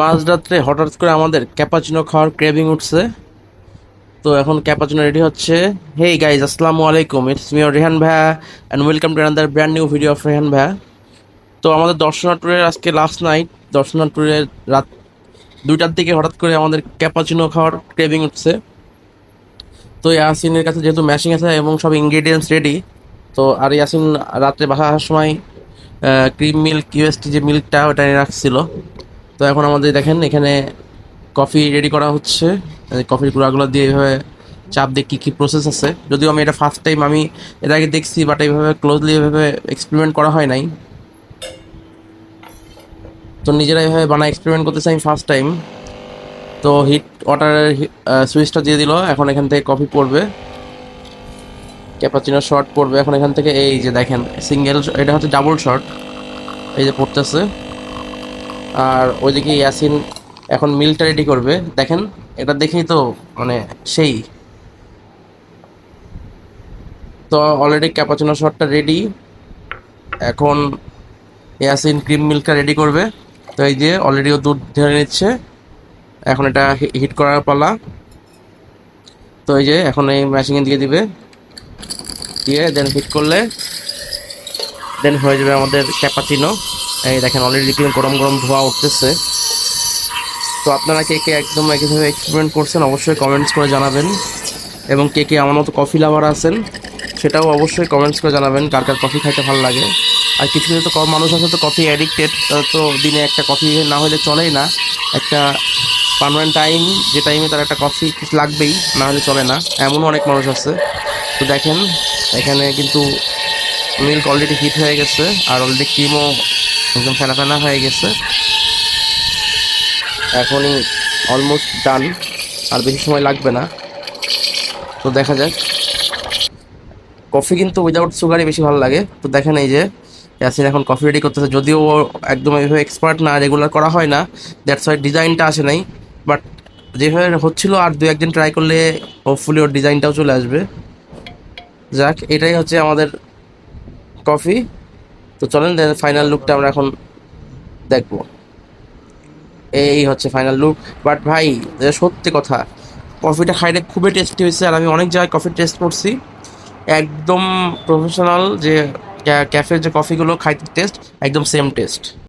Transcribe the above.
মাঝরাত্রে হঠাৎ করে আমাদের ক্যাপাচিনো খাওয়ার ক্রেভিং উঠছে। তো এখন ক্যাপাচিনো রেডি হচ্ছে। হেই গাইজ আসসালামু আলাইকুম। ইটস মিওর রেহান ভাইয়া and welcome to another brand new video of Rehan ভাইয়া। তো আমাদের দর্শনা ট্যুরের আজকে লাস্ট নাইট দর্শনা ট্যুরের রাত দুইটার দিকে হঠাৎ করে আমাদের ক্যাপাচিনো খাওয়ার ক্রেভিং উঠছে। তো ইয়াসিনের কাছে যেহেতু ম্যাশিং আছে এবং সব ইনগ্রেডিয়েন্টস রেডি তো আর ইয়াসিন রাত্রে বাসা আসার সময় ক্রিম মিল্ক ইউএসটি যে মিল্কটা ওটা এনে রাখছিল। তো এখন আমাদের দেখেন, এখানে কফি রেডি করা হচ্ছে। কফির গুঁড়াগুলো দিয়ে এইভাবে চাপ দিয়ে কী কী প্রসেস আছে। যদিও আমি এটা ফার্স্ট টাইম আমি এর আগে দেখছি বাট এইভাবে ক্লোজলি এভাবে এক্সপেরিমেন্ট করা হয় নাই। তো নিজেরা এভাবে বানা এক্সপেরিমেন্ট করতেছি আমি ফার্স্ট টাইম তো হিট ওয়াটারের সুইচটা দিয়ে দিল, এখন এখান থেকে কফি পড়বে। ক্যাপাচিনো শর্ট পড়বে। এখন এখান থেকে এই যে দেখেন সিঙ্গেল এটা হচ্ছে ডাবল শর্ট এই যে পড়তেছে। আর ওইদিকে ইয়াসিন এখন মিলটা রেডি করবে। দেখেন, এটা দেখেই তো মানে সেই। তো অলরেডি ক্যাপাচিনো শটটা রেডি এখন ইয়াসিন ক্রিম মিল্কটা রেডি করবে। তো এই যে অলরেডি ও দুধ ধরে নিচ্ছে। এখন এটা হিট করার পালা। তো এই যে এখন এই মেশিনে দিয়ে দিবে। দিয়ে দেন হিট করলে দেন হয়ে যাবে আমাদের ক্যাপাচিনো এই দেখেন অলরেডি কিন্তু গরম গরম ধোয়া উঠতেছে। তো আপনারা কে কে একদম একইভাবে এক্সপেরিমেন্ট করছেন, অবশ্যই কমেন্টস করে জানাবেন। এবং কে কে আমার মতো কফি লাভার আছেন, সেটাও অবশ্যই কমেন্টস করে জানাবেন, কার কার কফি খাইতে ভালো লাগে। আর কিছু কিছু তো কম মানুষ আছে তো কফি অ্যাডিক্টেড তো দিনে একটা কফি না হলে চলেই না। একটা পারমানেন্ট টাইম যে টাইমে তার একটা কফি লাগবেই, না হলে চলে না। এমনও অনেক মানুষ আছে। তো দেখেন, এখানে কিন্তু মিল্ক অলরেডি হিট হয়ে গেছে, আর অলরেডি ক্রিমও একদম ফেনা ফেনা হয়ে গেছে। এখনই অলমোস্ট ডান আর বেশি সময় লাগবে না। তো দেখা যাক। কফি কিন্তু উইদাউট সুগারই বেশি ভালো লাগে। তো দেখেন এই যে, ইয়াসিন এখন কফি রেডি করতেছে। যদিও ও একদম এইভাবে এক্সপার্ট না রেগুলার করা হয় না। দ্যাটস ওয়াই ডিজাইনটা আসে নাই। বাট যেভাবে হচ্ছিল আর দু একদিন ট্রাই করলে হোপফুলি ওর ডিজাইনটাও চলে আসবে। যাক, এটাই হচ্ছে আমাদের কফি। তো চলেন ফাইনাল লুকটা আমরা এখন দেখব। এই হচ্ছে ফাইনাল লুক বাট ভাই সত্যি কথা কফিটা খাইলে খুবই টেস্টি হয়েছে, আর আমি অনেক জায়গায় কফি টেস্ট করছি। একদম প্রফেশনাল যে ক্যাফের যে কফিগুলো খাইতে টেস্ট একদম সেম টেস্ট